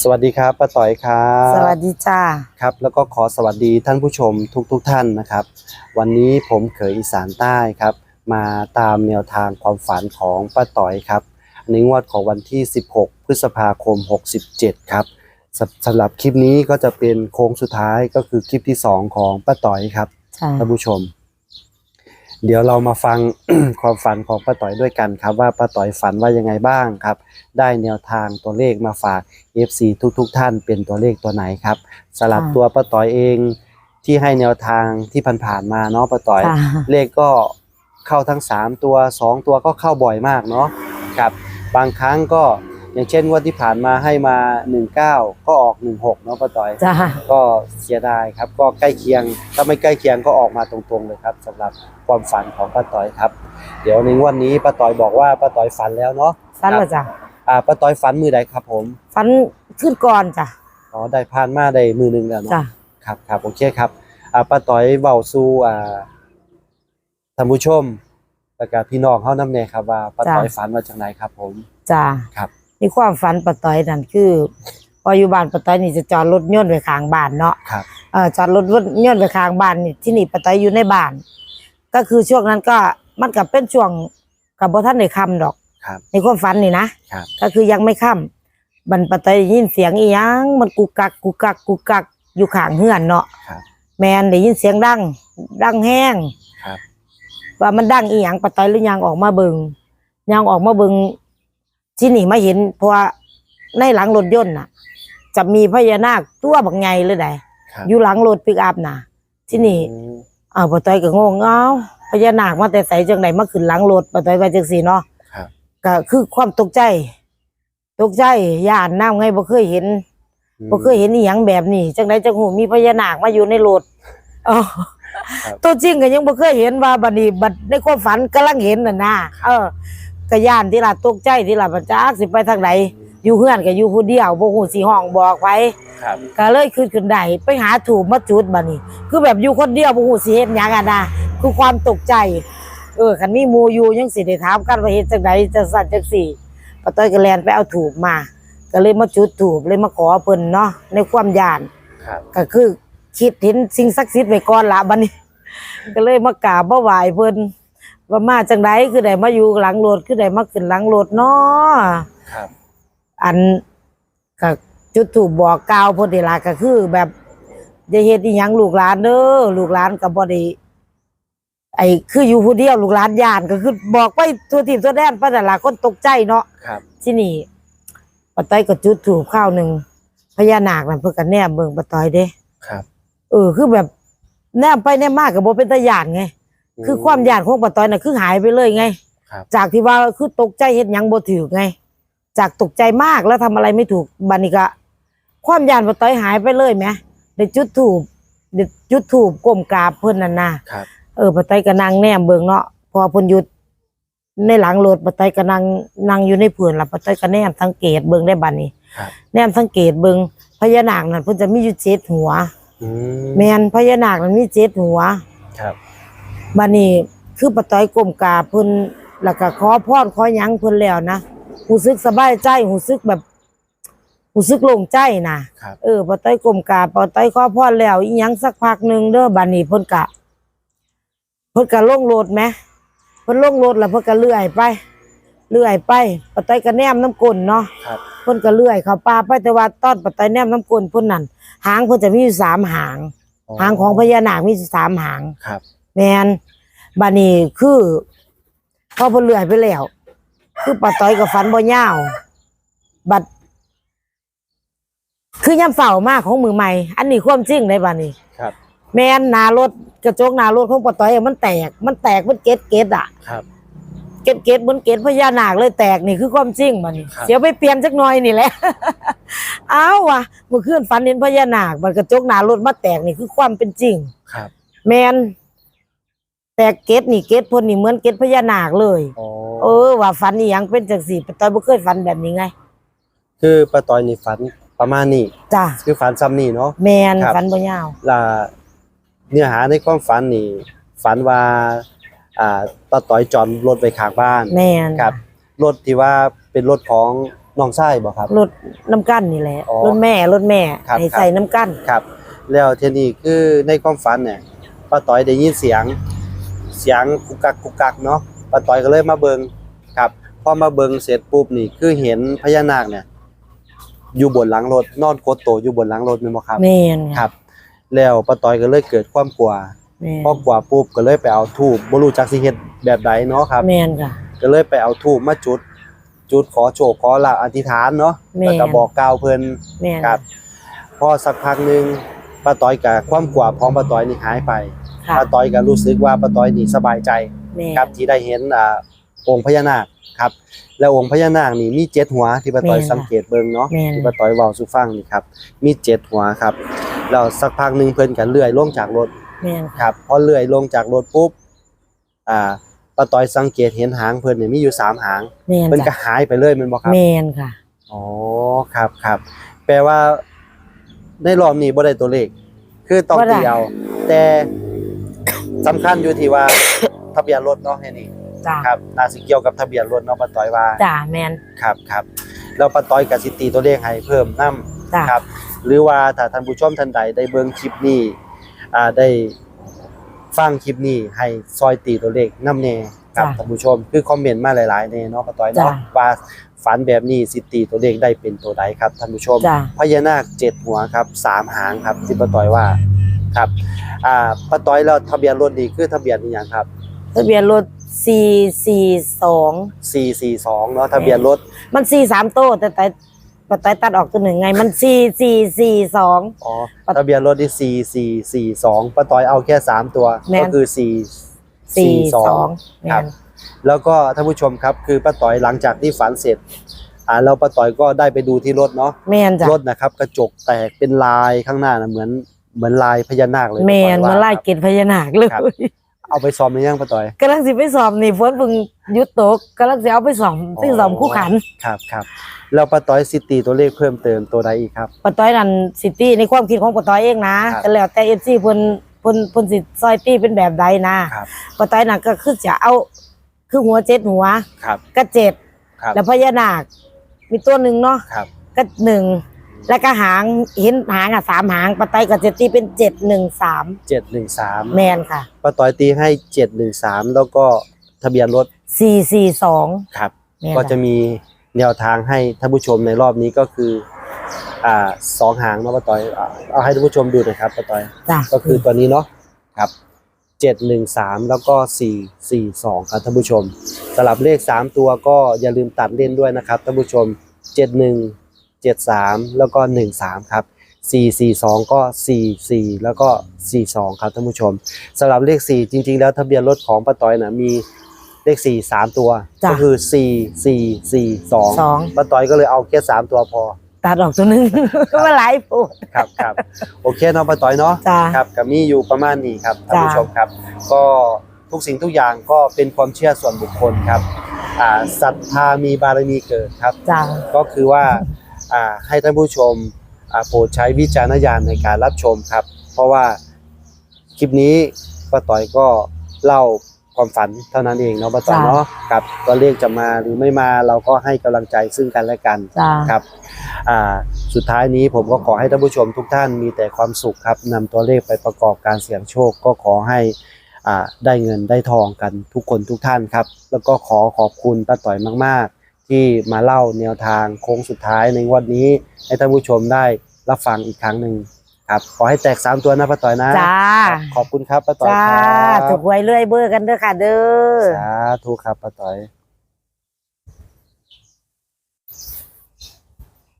สวัสดีครับป้าต่อยครับสวัสดีจ้าครับ แล้วก็ขอสวัสดีท่านผู้ชมทุกๆทท่านนะครับ วันนี้ผมเขยอีสานใต้ครับ มาตามแนวทางความฝันของป้าต่อยครับในงวดของวันที่ 16 พฤษภาคม 67 ครับสำสำหรับคลิปนี้ก็จะเป็นโค้งสุดท้ายก็คือคลิปที่ 2 ของป้าต่อยครับจ้าท่านผู้ชม เดี๋ยวเรามาฟัง ความฝันของป้าต่อยด้วยกันครับ ว่าป้าต่อยฝันว่ายังไงบ้างครับ ได้แนวทางตัวเลขมาฝาก FC ทุกๆทท่านเป็นตัวเลขตัวไหนครับสลับตัวป้าต่อยเองที่ให้แนวทางที่ผ่านๆมาเนาะป้าต่อยจ้าเลขก็เข้าทั้ง 3 ตัว 2 ตัวก็เข้าบ่อยมากเนาะครับบางครั้งก็ อย่างเช่นงว่าที่ผ่านมาให้มา 19 ก็ออก 16 เนาะป้าต่อย จ้าก็เสียดายครับ ก็ใกล้เคียง ถ้าไม่ใกล้เคียงก็ออกมาตรงๆเลยครับสำหรับความฝันของป้าต้อยครับ เดี๋ยวในงวันนี้ป้าต้อยบอกว่าป้าต้อยฝันแล้วเนาะฟันเหรอจ้าอ่าป้าต้อยฝันมือใดครับผมฟันขึ้นก่อนจ้าอ๋อได้ผ่านมาได้มือหนึงแล้วเนาะ จ้าครับครับโอเคครับอ่าป้าต้อยเว้าสู่อ่าท่านผู้ชมแล้วก็พี่น้องเฮานำแน่ครับว่าป้าต้อยฝันว่าจังไดครับผม จ้าครับ นี่ความฝันปะต้อยนั่นคือ พออยู่บ้านปะต้อยนี่จะจอดรถยนต์ไว้ข้างบ้านเนาะครับเออจอดรถยนต์ไว้ข้างบ้านนี่ที่นี่ปะต้อยอยู่ในบ้าน ก็คือช่วงนั้นก็มันก็เป็นช่วงกับบ่ทันได้ค่ำดอกครับในความฝันนี่นะครับก็คือยังไม่ค่ำบันปะต้อยได้ยินเสียงอีหยังมันกุกกักกุกกักกุกกักอยู่ข้างเฮือนเนาะครับแมนได้ยินเสียงดังดังแห้งครับว่ามันดังอีหยังปะต้อยหรือยังออกมาเบิงยังออกมาเบิง ที่นี่มาเห็นเพราะว่าในหลังรถยนต์น่ะ จะมีพญานาคตัวบักไงเลยได้ครับ อยู่หลังรถปิกอัพน่ะ ที่นี่อืมอ้าวปะต้อยก็งงเอ้าพญานาคมาแต่ใสจังไดมาขึ้นหลังรถปะต้อยว่าจังซี่เนาะครับ ก็คือความตกใจ ตกใจย่านน้ำไงบ่เคยเห็น บ่เคยเห็นอีหยังแบบนี้จังไดจังหูมีพญานาคมาอยู่ในรถอ๋อครับตัวจริงก็ยังบ่เคยเห็นว่าบัดนี้บัดในความฝันกำลังเห็นน่ะนะเออ ก็ย่านที่ล่ะตกใจที่ล่ะบัดจักสิไปทางไหนอยู่เฮือนก็อยู่ผู้เดียวบ่ฮู้สิห้องบอกไผครับก็เลยขึ้นขึ้นได้ไปหาถูกมาจุดบัดนี้ คือแบบอยู่คนเดียวบ่ฮู้สิเฮ็ดหยังอะนะคือความตกใจ เออคันมีหมู่อยู่ยังสิได้ถามกันว่าเฮ็ดจังไดจังสั่นจังสี่ป้าต้อยก็แล่นไปเอาถูกมา ก็เลยมาจุดถูกเลยมาขอเพิ่นเนาะในความย่านครับก็คือคิดเห็นสิ่งศักดิ์สิทธิ์ไว้ก่อนละบัดนี้ ก็เลยมากราบมาไหว้เพิ่น ว่ามาจังไดคือได้มาอยู่หลังรถคือได้มาขึ้นหลังรถเนาะครับ อันก็จุดถูกบอกกล่าวเพิ่นนี่ล่ะก็คือ แบบอย่าเฮ็ดอีหยังลูกหลานเด้อลูกหลานก็บ่ได้ไอ้คืออยู่ผู้เดียวลูกหลานย่านก็คือ บอกไปตัวทีมตัวแดนไปแต่นละคนตกใจเนาะครับ ที่นี่ปะต้อยก็จุดถูกข้าวหนึ่งพญานาคนั่นเพิ่นก็แนมเบิ่งปะต้อยเด้ครับ เออคือแบบแนมไปแนมมากก็บ่เป็นตาย่านไง คือความย่านของปะต้อยน่ะคือหายไปเลยไง ครับ จากที่ว่าคือตกใจเฮ็ดหยังบ่ถูกไง จากตกใจมากแล้วทำอะไรไม่ถูกบัดนี้ก็ความย่านปะต้อยหายไปเลยแหมได้จุดถูกได้จุดถูกก้มกราบเพิ่นนั่นน่ะครับ เออปะไตก็นั่งแนมเบิ่งเนาะพอเพิ่นหยุดในหลังรถปะไตก็นั่งนั่งอยู่ในเผื่นล่ะปะไตก็แนมสังเกตเบิ่งได้บัดนี้ครับ แนมสังเกตเบิ่งพญานาคนั่นเพิ่นจะมีอยู่เจ็ดหัว อืมแม่นพญานาคนั่นมีเจ็ดหัว ครับ บัดนี้คือปะไตก้มกราบเพิ่นแล้วก็ขอพรขอหยังเพิ่นแล้วนะรู้สึกสบายใจรู้สึกแบบรู้สึกโล่งใจนะครับ เออปะไตก้มกราบปะไตขอพรแล้วอีหยังสักพักหนึงเด้อบัดนี้เพิ่นกะเพิ่นก็ลงรถไหมเพิ่นลงรถแล้วเพิ่นก็เลื่อยไป เลื่อยไปปะไตก็แนมน้ำกลนเนาะครับ เพิ่นก็เลื่อยเข้าป่าไปแต่ว่าตอนปะไตแนมน้ำกลนเพิ่นนั่นหางเพิ่นจะมีอยู่สามหาง หางของพญานาคมีสามหาง ครับ แมนบานี้คือพอเพิ่นเลื่อยไปแล้ว คือปะต้อยกับฟันบ่ยาวบัด คือย่ำเฝ้ามากของมือใหม่ อันนี้ความจริงในบานี้ครับ แม่นหนารถกระจกหนารถของปะต้อยอะมันแตก มันแตกมันเกล็ดเกล็ดอะครับ เกล็ดเกล็ดเหมือนเกล็ดพญานาคเลยแตกนี่คือความจริงบานี้ครับ เดี๋ยวไปเปลี่ยนจักหน่อยนี่แหละ เอาว่ะเมื่อคืนฝันเห็นพญานาคมันกระจกหนารถมาแตกนี่คือความเป็นจริง ครับ แมน แต่เกตนี่เกตพ่นนี่เหมือนเกตพญานาคเลยโอ้เออว่าฝันนี่ยังเป็นจังสี่ตอนบ่เคยฝันแบบนี้ไงคือป้าต้อยนี่ฝันประมาณนี้ จ้าคือฝันซ้ำนี่เนาะ แมนครับ ฝันบ่ยาว ล่ะเนื้อหาในความฝันนี่ฝันว่าอ่าป้าต้อยจอดรถไว้ข้างบ้านแมนครับรถที่ว่าเป็นรถของน้องชายบ่ครับ รถน้ำกั้นนี่แหละอ๋อรถแม่รถแม่ครับให้ใส่น้ำกั้นครับ แล้วทีนี้คือในความฝันเนี่ยป้าต้อยได้ยินเสียง เสียงกุกกักกุกกักเนาะป้าต้อยก็เลยมาเบิงครับพอมาเบิงเสร็จปุ๊บนี่คือเห็นพญานาคเนี่ย อยู่บนหลังรถนอนโคตรโตอยู่บนหลังรถแม่นบ่ครับแม่นครับ แล้วป้าต้อยก็เลยเกิดความกลัวแม่นพอกลัวปุ๊บก็เลยไปเอาทูบบ่รู้จักสิเฮ็ดแบบใดเนาะครับ แม่นค่ะ ก็เลยไปเอาทูบมาจุด จุดขอโชคขอลาภอธิษฐานเนาะแม่น แล้วก็บอกกล่าวเพิ่น แม่นครับพอสักพักหนึงป้าต้อยกับความกลัวของป้าต้อยนี่หายไปค่ะ ป้าต้อยก็รู้สึกว่าป้าต้อยนี่สบายใจแม่นครับที่ได้เห็นอ่าองค์พญานาคครับ แล้วองค์พญานาคนี่มีเจ็ดหัวที่ป้าต้อยแม่นสังเกตเบิ่งเนาะแม่นที่ป้าต้อยเว้าสู่ฟังนี่ครับมีเจ็ดหัวครับแล้วสักพักหนึงเพิ่นก็เลื่อยลงจากรถแม่นครับพอเลื่อยลงจากรถปุ๊บอ่าป้าต้อยสังเกตเห็นหางเพิ่นเนี่ยมีอยู่สามหางแม่นเพิ่นก็จ้ะหายไปเลยแม่นบ่ครับแม่นค่ะอ๋อครับครับแปลว่าในรอบนี้บ่ได้ตัวเลข คือต้องบ่ได้ตีเอาแต่ สำคัญอยู่ที่ว่า ทะเบียนรถเนาะแค่นี้จ้าครับน่าสิเกี่ยวกับทะเบียนรถเนาะป้าต้อยว่าจ้าแม่นครับครับแล้วป้าต้อยก็สิตีตัวเลขให้เพิ่มนํจ้าครับหรือว่าถ้าท่านผู้ชมท่านใดได้เบิ่งคลิปนี้อ่าได้ฟังคลิปนี้ให้ซอยตีตัวเลขนํแน่ครับท่านผู้ชมคือคอมเมนต์มาหลายๆแน่เนาะป้าต้อยเนาะว่าฝันแบบนี้สิตีตัวเลขได้เป็นตัวใดครับท่านผู้ชมจ้า พญานาคเจ็ดหัวครับสามหางครับที่ป้าต้อยว่า ครับอ่าป้าต้อยแล้วทะเบียนรถนี่คือทะเบียนนี่ยังครับ ทะเบียนรถ 442 442เนาะทะเบียนรถมัน 43 โต้แต่แต่ปะไตตัดออกตัวหนึ่งไง มัน 4442 อ๋อทะเบียนรถที่4442ป้าต้อยเอาแค่สามตัวแม่น ก็คือ4 42ครัแม่บนแล้วก็ท่านผู้ชมครับคือป้าต้อยหลังจากที่ฝันเสร็จอ่าแล้วป้าต้อยก็ได้ไปดูที่รถเนาะ แม่นจ้ะรถนะครับกระจกแตกเป็นลายข้างหน้านะเหมือน เหมือนลายพญานาคเลยแม่นป้าต้อยมาว่าไล่ครับเกณฑ์พญานาคเลยครับเอาไปซ้อมในยังป้าต้อยกำลังสิไปสอบนี่ฝนเพิ่งหยุดตกกำลังสิเอาไปสอบที่สอบคู่ขันครับครับแล้วป้าต้อยซิตีตัวเลขเพิ่มเติมตัวใดอีกครับปะต้อยนั่นซิตี้ในความคิดของปะต้อยเองนะครับแต่แล้วแต่ FC เพิ่นเพิ่นเพิ่นสิซอยตี้เป็นแบบใดนะครับปะต้อยน่ะก็คือจะเอาคือหัวเจ็ดหัวครับก็เจ็ดครับแล้วพญานาค มีตัวหนึ่งเนาะครับก็หนึ่ง แล้วก็หางเห็นหางอะสามหางปะต้อยก็จะตีเป็นเจ็ดหนึ่งสามเจ็ดหนึ่งสามแมนค่ะป้าต้อยตีให้เจ็ดหนึ่งสามแล้วก็ทะเบียนรถสี่สี่สอง ครับแม่นก็จะมีแนวทางให้ท่านผู้ชมในรอบนี้ก็คืออ่าสองหางเนาะป้าต้อยอ่าเอาให้ท่านผู้ชมดูหน่อยครับป้าต้อย จ้ะก็คือตัวนี้เนาะครับเจ็ดหนึ่งสามแล้วก็สี่สี่สองครับท่านผู้ชมสลับเลขสามตัวก็อย่าลืมตัดเล่นด้วยนะครับท่านผู้ชมเจ็ดหนึ่ง เจ็ดสามแล้วก็หนึ่งสามครับสี่สี่สองก็สี่สี่แล้วก็สี่สองครับท่านผู้ชมสำหรับเลขสี่จริง ๆ แล้วทะเบียนรถของป้าต้อยนะมีเลขสี่สามตัว จ้ะก็คือสี่สี่สี่สองสองป้าต้อยก็เลยเอาแค่สามตัวพอ ตัดออกตัวหนึ่งก็มาหลายปูด ครับครับโอเคเนาะป้าต้อยเนาะจ้ะครับกับมีอยู่ประมาณนี้ครับท่านผู้จ้าชมครับ ก็ทุกสิ่งทุกอย่างก็เป็นความเชื่อส่วนบุคคลครับอ่าศรัทธามีบารมีเกิดครับ จ้ะก็คือว่าอ่า ให้ท่านผู้ชมอ่าโปรดใช้วิจารณญาณในการรับชมครับ เพราะว่าคลิปนี้ป้าต่อยก็เล่าความฝันเท่านั้นเองเนาะป้าต่อยเนาะครับก็เลขจะมาหรือไม่มาเราก็ให้กำลังใจซึ่งกันและกันจ้ะครับอ่าสุดท้ายนี้ผมก็ขอให้ท่านผู้ชมทุกท่านมีแต่ความสุขครับนำตัวเลขไปประกอบการเสี่ยงโชคก็ขอให้อ่าได้เงินได้ทองกันทุกคนทุกท่านครับ แล้วก็ขอขอบคุณป้าต่อยมาก ๆ ที่มาเล่าแนวทางโค้งสุดท้ายในงวันนี้ให้ท่านผู้ชมได้รับฟังอีกครั้งหนึ่งครับขอให้แตกสามตัวนะป้าต่อยนะจ้า ครับขอบคุณครับป้าต่อยจ้าครับถูกหวยเรื่อยเบอร์กันเด้อค่ะเด้อ สาธุครับป้าต่อย